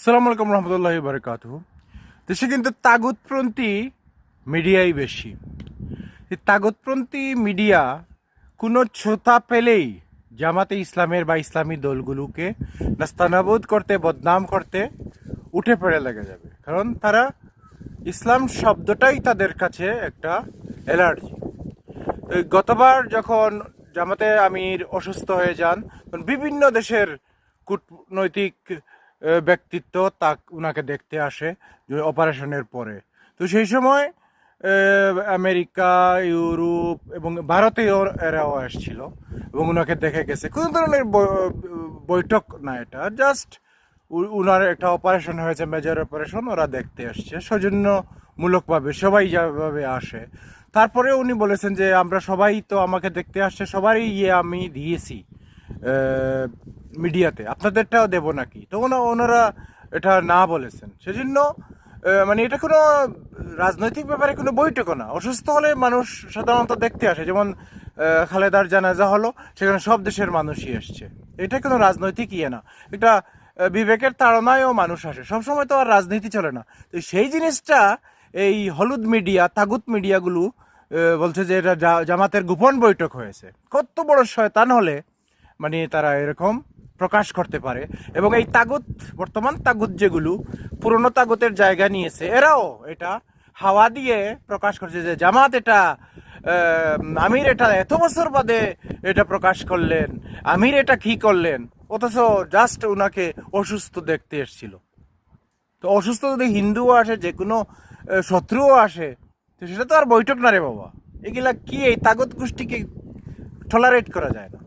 সালাম আলাইকুম রহমতুল্লাহ বারকাত দেশে কিন্তু তাগুতপন্থী মিডিয়াই বেশি। এই তাগুতপন্থী মিডিয়া কোনো ছোতা পেলেই জামাতে ইসলামের বা ইসলামী দলগুলোকে নাস্তানাবুদ করতে, বদনাম করতে উঠে পড়ে লেগে যাবে। কারণ তারা ইসলাম শব্দটাই তাদের কাছে একটা অ্যালার্জি। তো গতবার যখন জামাতে আমির অসুস্থ হয়ে যান, তখন বিভিন্ন দেশের কূটনৈতিক ব্যক্তিত্ব তা উনাকে দেখতে আসে অপারেশনের পরে। তো সেই সময় আমেরিকা, ইউরোপ এবং ভারতেও এরাও আসছিল এবং উনাকে দেখে গেছে। কোনো ধরনের বৈঠক না এটা, জাস্ট উনার একটা অপারেশন হয়েছে মেজর অপারেশন ওরা দেখতে আসছে। সৌজন্যমূলকভাবে সবাই যেভাবে আসে। তারপরে উনি বলেছেন যে, আমরা সবাই তো আমাকে দেখতে আসছে, সবারই ইয়ে আমি দিয়েছি। মিডিয়াতে। আপনাদেরটাও দেবো নাকি? তো ওনারা এটা না বলেছেন। সেজন্য মানে এটা কোনো রাজনৈতিক ব্যাপারে কোনো বৈঠকও না। অসুস্থ হলে মানুষ সাধারণত দেখতে আসে। যেমন খালেদার জানাজা হলো, সেখানে সব দেশের মানুষই এসছে। এটা কোনো রাজনৈতিক ইয়ে না। এটা বিবেকের তাড়নায়ও মানুষ আসে। সবসময় তো আর রাজনীতি চলে না। তো সেই জিনিসটা এই হলুদ মিডিয়া, তাগুত মিডিয়াগুলো বলছে যে এটা জামাতের গোপন বৈঠক হয়েছে। কত বড় শয়তান হলে মানে তারা এরকম প্রকাশ করতে পারে। এবং এই তাগুত, বর্তমান তাগুত যেগুলো, পুরনো তাগুতের জায়গা নিয়েছে, এরাও এটা হাওয়া দিয়ে প্রকাশ করছে যে জামাত এটা আমির এটা এত বছর বাদে এটা প্রকাশ করলেন, আমির এটা কি করলেন, অথচ জাস্ট ওনাকে অসুস্থ দেখতে এসছিল। তো অসুস্থ যদি হিন্দুও আসে, যে কোনো শত্রুও আসে, তো সেটা তো আর বৈঠক না রে বাবা। এগুলা কি এই তাগত গোষ্ঠীকে টলারেট করা যায় না?